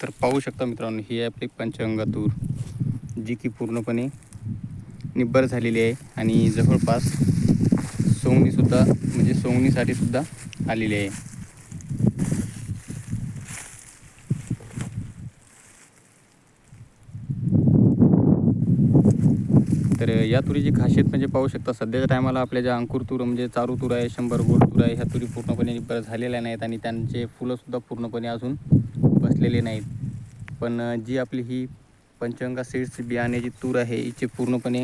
तर पाहू शकता मित्रांनो ही आहे आपली पंचगंगातूर जी की पूर्णपणे निब्बर झालेली आहे आणि जवळपास सोंगणीसुद्धा म्हणजे सोंगणीसाठी सुद्धा आलेली आहे. तर या तुरीची खासियत म्हणजे पाहू शकता सध्याच्या टायमाला आपल्या ज्या अंकुर तूर म्हणजे चारू तूर आहे शंभर गोल तूर आहे ह्या तुरी पूर्णपणे निब्बर झालेल्या नाहीत आणि त्यांचे फुलंसुद्धा पूर्णपणे अजून बसलेले नाहीत. पण जी आपली ही पंचगंगा सीड्स बियाण्याची तूर आहे हिची पूर्णपणे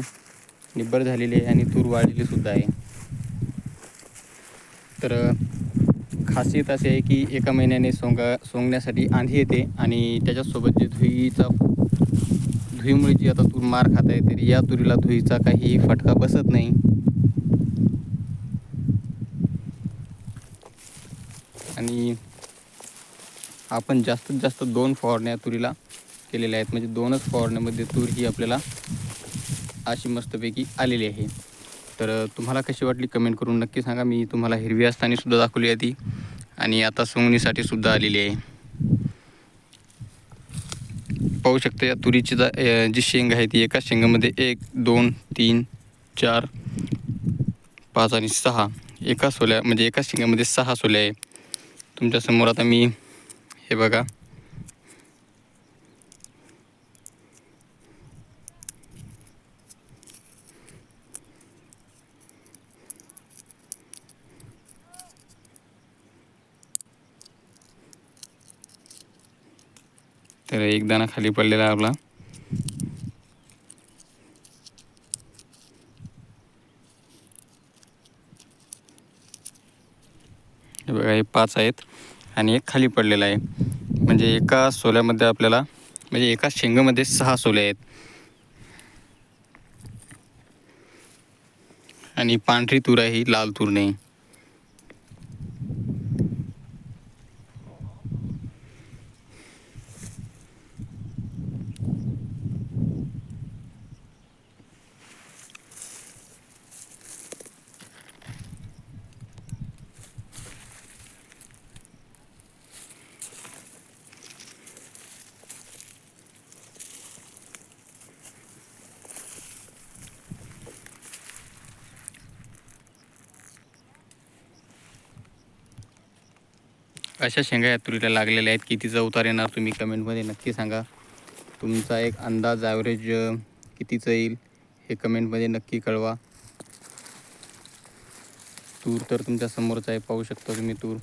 निब्बर झालेली आहे आणि तूर वाढलेली सुद्धा आहे. तर खासियत अशी आहे की एका महिन्याने सोंगा सोंगण्यासाठी आंधी येते आणि त्याच्यासोबत जे धुईचा धुईमुळे जी आता तूर मार खात आहे तरी या तुरीला धुईचा काही फटका बसत नाही. आणि आपण जास्तीत जास्त दोन फवारण्या तुरीला केलेल्या आहेत. म्हणजे दोनच फवारण्यामध्ये तूर ही आपल्याला अशी मस्तपैकी आलेली आहे. तर तुम्हाला कशी वाटली कमेंट करून नक्की सांगा. मी तुम्हाला हिरवी असताना सुद्धा दाखवली आहे ती. आणि आता सोंगणीसाठी सुद्धा आलेली आहे. पाहू शकता या तुरीची जा जी शेंग आहे ती एका शेंगामध्ये एक दोन तीन चार पाच आणि सहा. एका सोल्या म्हणजे एका शेंगामध्ये सहा सोल्या आहे. तुमच्यासमोर आता मी हे बघा. तर एक दाना खाली पडलेला आपला. हे बघा हे पाच आहेत. आणि एक खाली पडलेला आहे. म्हणजे एका सोल्यामध्ये आपल्याला म्हणजे एका शेंगामध्ये सहा सोले आहेत. आणि पांढरी तूर आहे ही लाल तूर नाही. अशा शेंगा या तुरीला लागलेल्या आहेत? कितीचा उतार येणार तुम्ही कमेंटमध्ये नक्की सांगा. तुमचा एक अंदाज ॲव्हरेज कितीचं येईल हे कमेंटमध्ये नक्की कळवा. तूर तर तुमच्या समोरच आहे पाहू शकता तुम्ही तूर.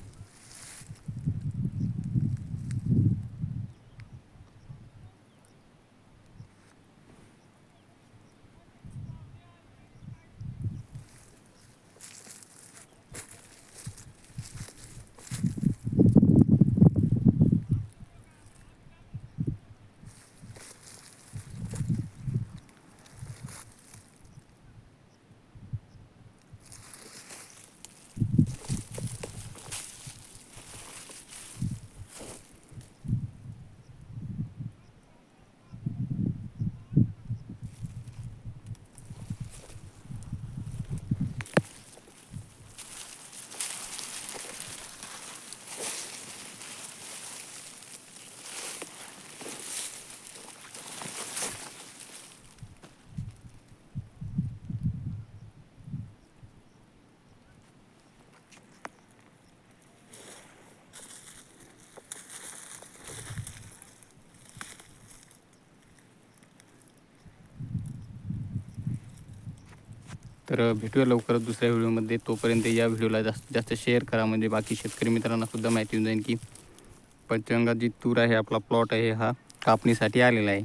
तर भेटूया लवकरच दुसऱ्या व्हिडिओमध्ये. तोपर्यंत या व्हिडिओला जास्तीत जास्त शेअर करा. म्हणजे बाकी शेतकरी मित्रांना सुद्धा माहिती होऊन जाईल की पंचगंगा जी तूर आहे आपला प्लॉट आहे हा कापणीसाठी आलेला आहे.